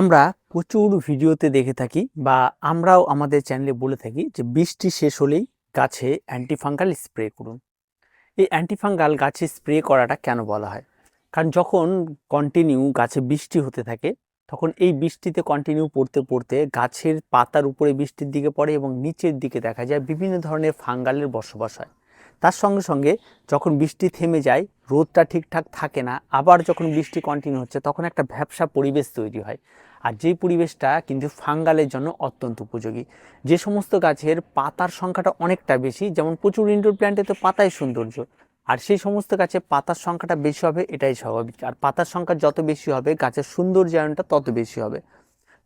আমরা প্রচুর ভিডিওতে দেখে থাকি বা আমরাও আমাদের চ্যানেলে বলে থাকি যে বৃষ্টি শেষ হলেই গাছে অ্যান্টিফাঙ্গাল স্প্রে করুন। এই অ্যান্টিফাঙ্গাল গাছে স্প্রে করাটা কেন বলা হয়? কারণ যখন কন্টিনিউ গাছে বৃষ্টি হতে থাকে, তখন এই বৃষ্টিতে কন্টিনিউ পড়তে পড়তে গাছের পাতার উপরে বৃষ্টির দিকে পড়ে এবং নিচের দিকে দেখা যায় বিভিন্ন ধরনের ফাঙ্গালের বসবাস হয়। তার সঙ্গে সঙ্গে যখন বৃষ্টি থেমে যায়, রোদটা ঠিকঠাক থাকে না, আবার যখন বৃষ্টি কন্টিনিউ হচ্ছে, তখন একটা ভ্যাবসা পরিবেশ তৈরি হয়। আর যেই পরিবেশটা কিন্তু ফাঙ্গালের জন্য অত্যন্ত উপযোগী। যে সমস্ত গাছের পাতার সংখ্যাটা অনেকটা বেশি, যেমন প্রচুর ইনডোর প্ল্যান্টে তো পাতাই সৌন্দর্য, আর সেই সমস্ত গাছে পাতার সংখ্যাটা বেশি হবে, এটাই স্বাভাবিক। আর পাতার সংখ্যা যত বেশি হবে, গাছের সৌন্দর্যায়নটা তত বেশি হবে।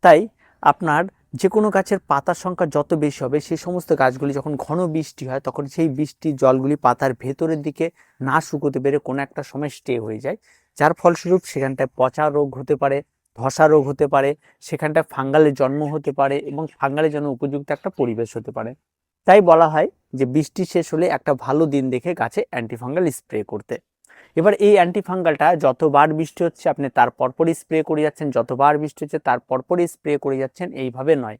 তাই আপনার যে কোনো গাছের পাতার সংখ্যা যত বেশি হবে সেই সমস্ত গাছগুলি যখন ঘন বৃষ্টি হয়, তখন সেই বৃষ্টির জলগুলি পাতার ভেতরের দিকে না শুকোতে পেরে কোনো একটা সময় স্টে হয়ে যায়। যার ফলস্বরূপ সেখানটায় পচা রোগ হতে পারে, ধসা রোগ হতে পারে, সেখানটায় ফাঙ্গালের জন্ম হতে পারে এবং ফাঙ্গালের জন্য উপযুক্ত একটা পরিবেশ হতে পারে। তাই বলা হয় যে বৃষ্টি শেষ হলে একটা ভালো দিন দেখে গাছে অ্যান্টিফাঙ্গাল স্প্রে করতে। এবার এই অ্যান্টিফাঙ্গালটা যতবার বৃষ্টি হচ্ছে, আপনি তার পরপরই স্প্রে করে যাচ্ছেন, যতবার বৃষ্টি হচ্ছে তার পরপরই স্প্রে করে যাচ্ছেন, এইভাবে নয়।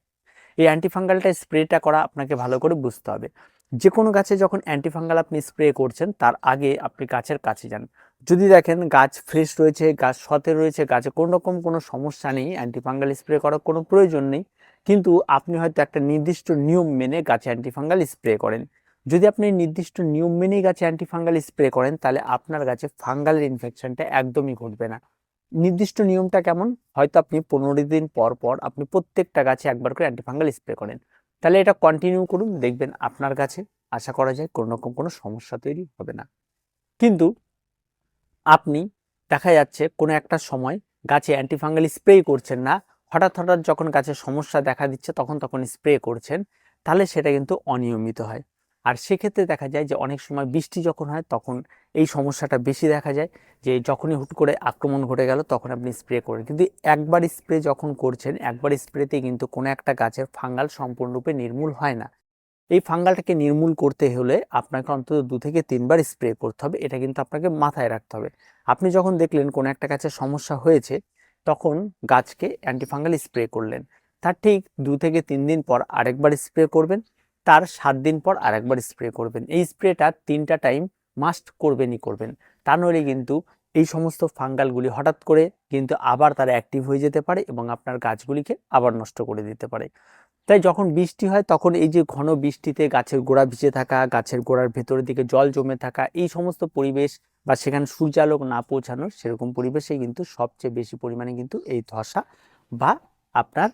এই অ্যান্টিফাঙ্গালটা স্প্রেটা করা আপনাকে ভালো করে বুঝতে হবে। যে কোনো গাছে যখন অ্যান্টিফাঙ্গাল আপনি স্প্রে করছেন, তার আগে আপনি গাছের কাছে যান। যদি দেখেন গাছ ফ্রেশ রয়েছে, গাছ সতেজ রয়েছে, গাছে কোনো রকম কোনো সমস্যা নেই অ্যান্টিফাঙ্গাল স্প্রে করার কোনো প্রয়োজন নেই, কিন্তু আপনি হয়তো একটা নির্দিষ্ট নিয়ম মেনে গাছে অ্যান্টিফাঙ্গাল স্প্রে করেন। যদি আপনি নির্দিষ্ট নিয়ম মেনেই গাছে অ্যান্টিফাঙ্গাল স্প্রে করেন, তাহলে আপনার গাছে ফাঙ্গালের ইনফেকশনটা একদমই ঘটবে না। নির্দিষ্ট নিয়মটা কেমন? হয়তো আপনি পনেরো দিন পর পর আপনি প্রত্যেকটা গাছে একবার করে অ্যান্টিফাঙ্গাল স্প্রে করেন। তাহলে এটা কন্টিনিউ করুন, দেখবেন আপনার গাছে, আশা করা যায়, কোনো রকম কোনো সমস্যা তৈরি হবে না। কিন্তু আপনি, দেখা যাচ্ছে কোনো একটা সময় গাছে অ্যান্টিফাঙ্গাল স্প্রে করছেন না, হঠাৎ হঠাৎ যখন গাছের সমস্যা দেখা দিচ্ছে, তখন তখন স্প্রে করছেন, তাহলে সেটা কিন্তু অনিয়মিত হয়। আর সেক্ষেত্রে দেখা যায় যে অনেক সময় বৃষ্টি যখন হয় তখন এই সমস্যাটা বেশি দেখা যায় যে যখনই হুট করে আক্রমণ ঘটে গেল তখন আপনি স্প্রে করেন। কিন্তু একবার স্প্রে যখন করছেন, একবার স্প্রেতে কিন্তু কোনো একটা গাছের ফাঙ্গাল সম্পূর্ণরূপে নির্মূল হয় না। এই ফাঙ্গালটাকে নির্মূল করতে হলে আপনাকে অন্তত দু থেকে তিনবার স্প্রে করতে হবে, এটা কিন্তু আপনাকে মাথায় রাখতে হবে। আপনি যখন দেখলেন কোনো একটা গাছের সমস্যা হয়েছে, তখন গাছকে অ্যান্টিফাঙ্গাল স্প্রে করলেন। তার ঠিক দু থেকে তিন দিন পর আরেকবার স্প্রে করবেন তার সাত দিন পর আরেকবার স্প্রে করবেন। এই স্প্রেটা তিনটা টাইম মাস্ট করবেনই করবেন। তা নইলে কিন্তু এই সমস্ত ফাঙ্গালগুলি হঠাৎ করে কিন্তু আবার তারা অ্যাক্টিভ হয়ে যেতে পারে এবং আপনার গাছগুলিকে আবার নষ্ট করে দিতে পারে। তাই যখন বৃষ্টি হয় তখন এই যে ঘন বৃষ্টিতে গাছের গোড়া ভিজে থাকা, গাছের গোড়ার ভেতরের দিকে জল জমে থাকা, এই সমস্ত পরিবেশ বা সেখানে সূর্যালোক না পৌঁছানো সেরকম পরিবেশে কিন্তু সবচেয়ে বেশি পরিমাণে কিন্তু এই ধসা বা আপনার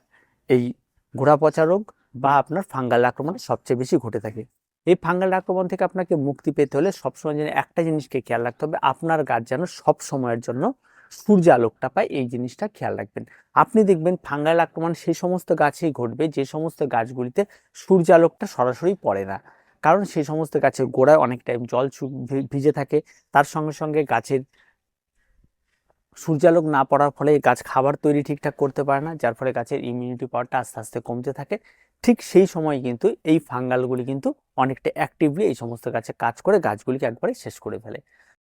এই গোড়া পচা রোগ বা আপনার ফাঙ্গাল আক্রমণ সবচেয়ে বেশি ঘটে থাকে। এই ফাঙ্গাল আক্রমণ থেকে আপনাকে মুক্তি পেতে হলে সবসময় যেন একটা জিনিসকে খেয়াল রাখতে হবে, আপনার গাছ যেন সব সময়ের জন্য সূর্য আলোকটা পায়, এই জিনিসটা খেয়াল রাখবেন। আপনি দেখবেন ফাঙ্গাল আক্রমণ সেই সমস্ত গাছেই ঘটবে, যে সমস্ত গাছগুলিতে সূর্য আলোকটা সরাসরি পড়ে না। কারণ সেই সমস্ত গাছের গোড়ায় অনেক টাইম জল ভিজে থাকে, তার সঙ্গে সঙ্গে গাছের সূর্যালোক না পড়ার ফলে গাছ খাবার তৈরি ঠিকঠাক করতে পারে না, যার ফলে গাছের ইমিউনিটি পাওয়ারটা আস্তে আস্তে কমতে থাকে। ঠিক সেই সময় কিন্তু এই ফাঙ্গালগুলি কিন্তু অনেকটা অ্যাক্টিভলি এই সমস্ত গাছে কাজ করে, গাছগুলিকে একবারে শেষ করে ফেলে।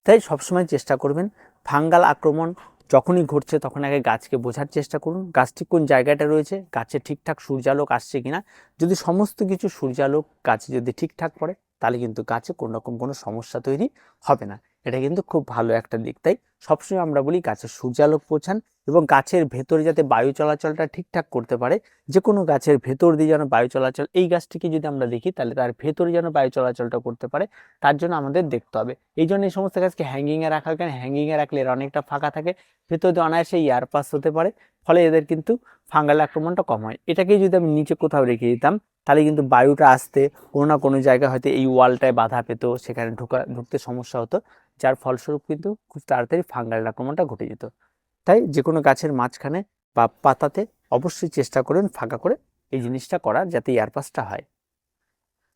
তাই সবসময় চেষ্টা করবেন ফাঙ্গাল আক্রমণ। যখনই ঘটছে তখন আগে গাছকে বোঝার চেষ্টা করুন, গাছটি কোন জায়গাটা রয়েছে, গাছে ঠিকঠাক সূর্যালোক আসছে কিনা। যদি সমস্ত কিছু সূর্যালোক গাছে যদি ঠিকঠাক পড়ে, তাহলে কিন্তু গাছে কোনো রকম কোনো সমস্যা তৈরি হবে না। এটা কিন্তু খুব ভালো একটা দিক। তাই সবসময় আমরা বলি গাছের সূর্যালোক পৌঁছান এবং গাছের ভেতরে যাতে বায়ু চলাচলটা ঠিকঠাক করতে পারে যে কোনো গাছের ভেতর দিয়ে যেন বায়ু চলাচল, এই গাছটিকে যদি আমরা দেখি তাহলে তার ভেতরে যেন বায়ু চলাচলটা করতে পারে, তার জন্য আমাদের দেখতে হবে। এই জন্য এই সমস্ত গাছকে হ্যাঙ্গিংয়ে রাখা কেন? হ্যাঙ্গিংয়ে রাখলে এর অনেকটা ফাঁকা থাকে, ভেতর দিয়ে অনায়াসে এয়ার পাস হতে পারে, ফলে এদের কিন্তু ফাঙ্গাল আক্রমণটা কম হয়। এটাকেই যদি আমি নিচে কোথাও রেখে দিতাম, তাহলে কিন্তু বায়ুটা আসতে কোনো না কোনো জায়গায় হয়তো এই ওয়ালটায় বাধা পেতো, সেখানে ঢোকা, ঢুকতে সমস্যা হতো, যার ফলস্বরূপ কিন্তু খুব তাড়াতাড়ি ফাঙ্গাল আক্রমণটা ঘটে যেত। তাই যে কোনো গাছের মাঝখানে বা পাতাতে অবশ্যই চেষ্টা করুন ফাঁকা করে এই জিনিসটা করা যাতে এয়ারপাসটা হয়।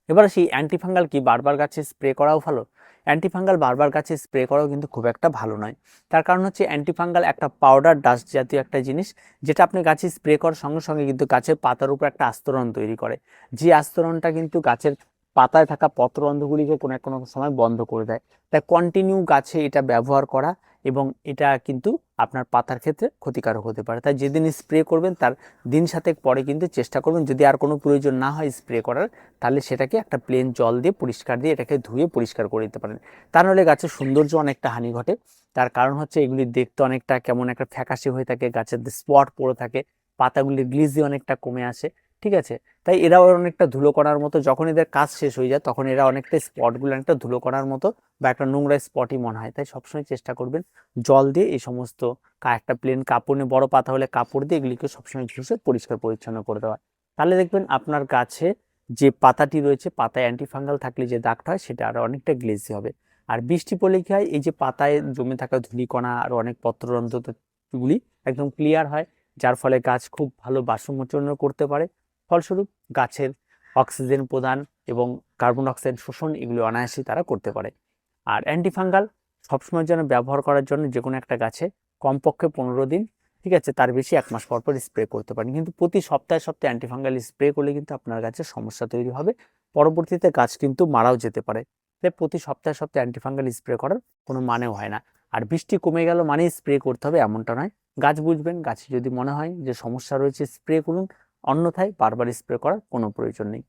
এবার সেই অ্যান্টিফাঙ্গাল কি? বারবার গাছে স্প্রে করাও ভালো? অ্যান্টিফাঙ্গাল বারবার গাছে স্প্রে করাও কিন্তু খুব একটা ভালো নয়। তার কারণ হচ্ছে অ্যান্টিফাঙ্গাল একটা পাউডার ডাস্ট জাতীয় একটা জিনিস যেটা আপনি গাছে স্প্রে করার সঙ্গে সঙ্গে কিন্তু গাছের পাতার উপর একটা আস্তরণ তৈরি করে। যে আস্তরণটা কিন্তু গাছের পাতায় থাকা পত্ররন্ধ্রগুলিকে কোনো এক কোনো সময় বন্ধ করে দেয়। তাই কন্টিনিউ গাছে এটা ব্যবহার করা এবং এটা কিন্তু আপনার পাতার ক্ষেত্রে ক্ষতিকারক হতে পারে। তাই যেদিন স্প্রে করবেন, তার দিন সাতেক পরে কিন্তু চেষ্টা করবেন, যদি আর কোনো প্রয়োজন না হয় স্প্রে করার, তাহলে সেটাকে একটা প্লেন জল দিয়ে পরিষ্কার দিয়ে এটাকে ধুয়ে পরিষ্কার করে দিতে পারেন। তা নাহলে গাছের সৌন্দর্য অনেকটা হানি ঘটে। তার কারণ হচ্ছে এগুলি দেখতে অনেকটা কেমন একটা ফ্যাকাশে হয়ে থাকে, গাছের স্পট পড়ে থাকে, পাতাগুলির গ্লিজি অনেকটা কমে আসে। ঠিক আছে? তাই এরাও অনেকটা ধুলো করার মতো যখন এদের কাজ শেষ হয়ে যায় তখন এরা অনেকটা স্পটগুলো অনেকটা ধুলো করার মতো বা একটা নোংরা স্পটই মনে হয়। তাই সবসময় চেষ্টা করবেন জল দিয়ে এই সমস্ত একটা প্লেন কাপড় নিয়ে, বড় পাতা হলে কাপড় দিয়ে এগুলিকে সবসময় ঘষে পরিষ্কার পরিচ্ছন্ন করে দেওয়া তাহলে দেখবেন আপনার গাছে যে পাতাটি রয়েছে, পাতায় অ্যান্টিফাঙ্গাল থাকলে যে দাগটা হয়, সেটা আরও অনেকটা গ্লেজি হবে। আর বৃষ্টি পড়লে কি হয়, এই যে পাতায় জমে থাকা ধূলিকণা আর অনেক পত্ররন্ধ্রগুলি একদম ক্লিয়ার হয়, যার ফলে গাছ খুব ভালো বাষ্পমোচন করতে পারে। ফলস্বরূপ গাছের অক্সিজেন প্রদান এবং কার্বন ডাই অক্সাইড শোষণ এগুলো অনায়াসেই তারা করতে পারে। আর অ্যান্টিফাঙ্গাল সবসময় যেন ব্যবহার করার জন্য যে কোনো একটা গাছে কমপক্ষে পনেরো দিন, ঠিক আছে, তার বেশি এক মাস পর পর স্প্রে করতে পারেন। কিন্তু প্রতি সপ্তাহে সপ্তাহে অ্যান্টিফাঙ্গাল স্প্রে করলে কিন্তু আপনার গাছের সমস্যা তৈরি হবে। পরবর্তীতে গাছ কিন্তু মারাও যেতে পারে। তাই প্রতি সপ্তাহে সপ্তাহে অ্যান্টিফাঙ্গাল স্প্রে করার কোনো মানেও হয় না। আর বৃষ্টি কমে গেল মানেই স্প্রে করতে হবে এমনটা নয়। গাছ বুঝবেন, গাছে যদি মনে হয় যে সমস্যা রয়েছে স্প্রে করুন। অন্যথায় বারবার স্প্রে করার কোনো প্রয়োজন নেই।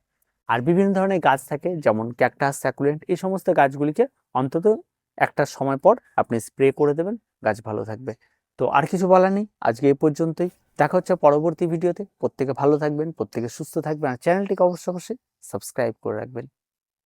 আর বিভিন্ন ধরনের গাছ থাকে, যেমন ক্যাকটাস স্যাকুলেন্ট এই সমস্ত গাছগুলিকে অন্তত একটা সময় পর আপনি স্প্রে করে দেবেন, গাছ ভালো থাকবে। তো আর কিছু বলার নেই, আজকে এ পর্যন্তই। দেখা হচ্ছে পরবর্তী ভিডিওতে প্রত্যেকে ভালো থাকবেন, প্রত্যেকে সুস্থ থাকবেন। আর চ্যানেলটিকে অবশ্যই অবশ্যই সাবস্ক্রাইব করে রাখবেন।